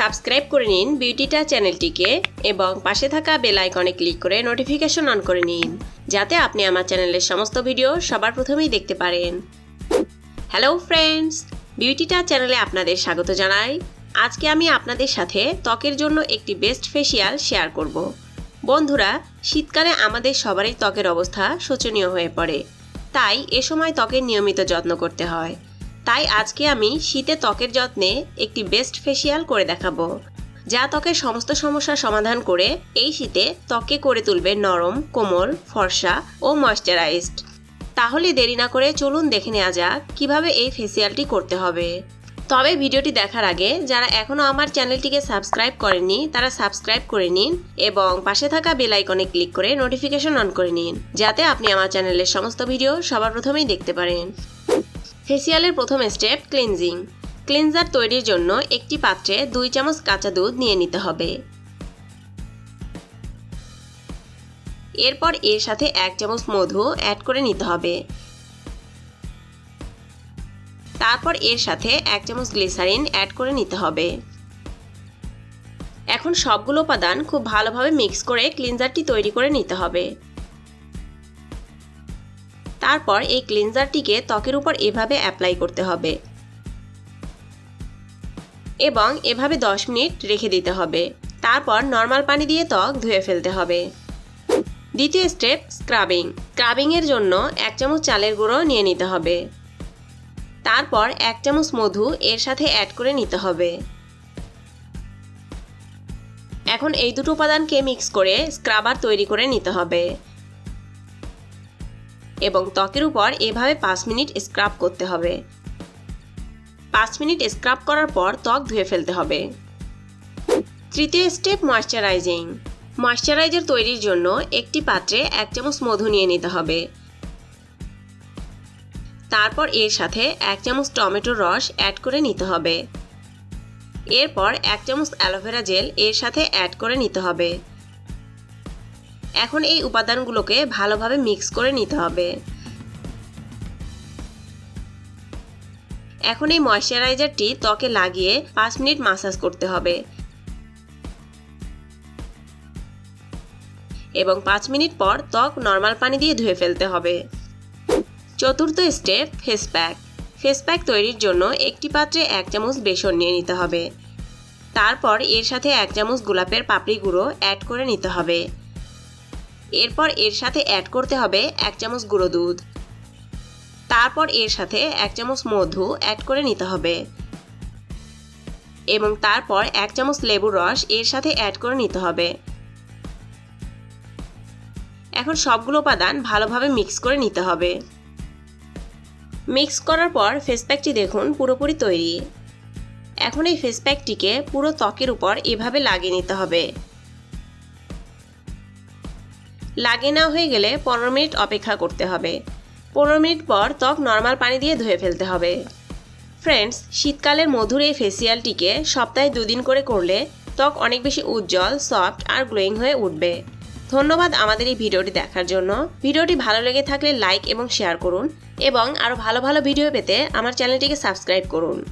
Subscribe করে নিন বিউটিটা চ্যানেলটিকে এবং পাশে থাকা বেল আইকনে ক্লিক করে নোটিফিকেশন অন করে নিন, যাতে আপনি আমার চ্যানেলের সমস্ত ভিডিও সবার প্রথমেই দেখতে পারেন। হ্যালো ফ্রেন্ডস বিউটিটা চ্যানেলে আপনাদের স্বাগত জানাই। আজকে আমি আপনাদের সাথে ত্বকের জন্য একটি বেস্ট ফেসিয়াল শেয়ার করব। বন্ধুরা, শীতকালে আমাদের সবারই ত্বকের অবস্থা শোচনীয় হয়ে পড়ে। তাই এ সময় ত্বকের নিয়মিত যত্ন করতে হয়। তাই আজকে আমি শীতে ত্বকের যত্নে একটি বেস্ট ফেসিয়াল করে দেখাবো, যা ত্বকের সমস্ত সমস্যার সমাধান করে এই শীতে ত্বকে করে তুলবে নরম, কোমল, ফর্সা ও ময়শ্চারাইজড। তাহলে দেরি না করে চলুন দেখে নেওয়া যাক কীভাবে এই ফেসিয়ালটি করতে হবে। তবে ভিডিওটি দেখার আগে যারা এখনও আমার চ্যানেলটিকে সাবস্ক্রাইব করেনি তারা সাবস্ক্রাইব করে নিন এবং পাশে থাকা বেল আইকনে ক্লিক করে নোটিফিকেশন অন করে নিন, যাতে আপনি আমার চ্যানেলের সমস্ত ভিডিও সবার প্রথমেই দেখতে পারেন। ফেসিয়ালের প্রথম স্টেপ ক্লিনজিং ক্লিনজার তৈরির জন্য একটি পাত্রে দুই চামচ কাঁচা দুধ নিয়ে নিতে হবে। এরপর এর সাথে এক চামচ মধু অ্যাড করে নিতে হবে। তারপর এর সাথে এক চামচ গ্লিসারিন অ্যাড করে নিতে হবে। এখন সবগুলো উপাদান খুব ভালোভাবে মিক্স করে ক্লিনজারটি তৈরি করে নিতে হবে। তারপর এই ক্লিনজারটিকে ত্বকের উপর এভাবে অ্যাপ্লাই করতে হবে। এবং এভাবে 10 মিনিট রেখে দিতে হবে। তারপর নর্মাল পানি দিয়ে ত্বক ধুয়ে ফেলতে হবে। দ্বিতীয় স্টেপ, স্ক্রাবিং। স্ক্রাবিংয়ের জন্য এক চামচ চালের গুঁড়ো নিয়ে নিতে হবে। তারপর এক চামচ মধু এর সাথে অ্যাড করে নিতে হবে। এখন এই দুটো উপাদানকে মিক্স করে স্ক্রাবার তৈরি করে নিতে হবে। এবং ত্বকের উপর এভাবে পাঁচ মিনিট স্ক্রাব করতে হবে। পাঁচ মিনিট স্ক্রাব করার পর ত্বক ধুয়ে ফেলতে হবে। তৃতীয় স্টেপ ময়শ্চারাইজিং ময়শ্চারাইজার তৈরির জন্য একটি পাত্রে এক চামচ মধু নিয়ে নিতে হবে। তারপর এর সাথে এক চামচ টমেটোর রস অ্যাড করে নিতে হবে। এরপর এক চামচ অ্যালোভেরা জেল এর সাথে অ্যাড করে নিতে হবে। এখন এই উপাদানগুলোকে ভালোভাবে মিক্স করে নিতে হবে। এখন এই ময়শ্চারাইজারটি ত্বকে লাগিয়ে পাঁচ মিনিট মাসাজ করতে হবে। এবং পাঁচ মিনিট পর ত্বক নর্মাল পানি দিয়ে ধুয়ে ফেলতে হবে। চতুর্থ step face pack face pack তৈরির জন্য একটি পাত্রে এক চামচ বেসন নিয়ে নিতে হবে। তারপর এর সাথে এক চামচ গোলাপের পাপড়ি গুঁড়ো অ্যাড করে নিতে হবে। এরপর এর সাথে অ্যাড করতে হবে এক চামচ গুঁড়ো দুধ। তারপর এর সাথে এক চামচ মধু অ্যাড করে নিতে হবে। এবং তারপর এক চামচ লেবুর রস এর সাথে অ্যাড করে নিতে হবে। এখন সবগুলো উপাদান ভালোভাবে মিক্স করে নিতে হবে। মিক্স করার পর ফেস প্যাকটি দেখুন পুরোপুরি তৈরি। এখন এই ফেস প্যাকটিকে পুরো ত্বকের উপর এভাবে লাগিয়ে নিতে হবে। লাগিয়ে না হয়ে গেলে পনেরো মিনিট অপেক্ষা করতে হবে। পনেরো মিনিট পর ত্বক নর্মাল পানি দিয়ে ধুয়ে ফেলতে হবে। ফ্রেন্ডস শীতকালের মধুর এই ফেসিয়ালটিকে সপ্তাহে দুদিন করে করলে ত্বক অনেক বেশি উজ্জ্বল সফট আর গ্লোয়িং হয়ে উঠবে। ধন্যবাদ আমাদের এই ভিডিওটি দেখার জন্য। ভিডিওটি ভালো লেগে থাকলে লাইক এবং শেয়ার করুন এবং আরও ভালো ভালো ভিডিও পেতে আমার চ্যানেলটিকে সাবস্ক্রাইব করুন।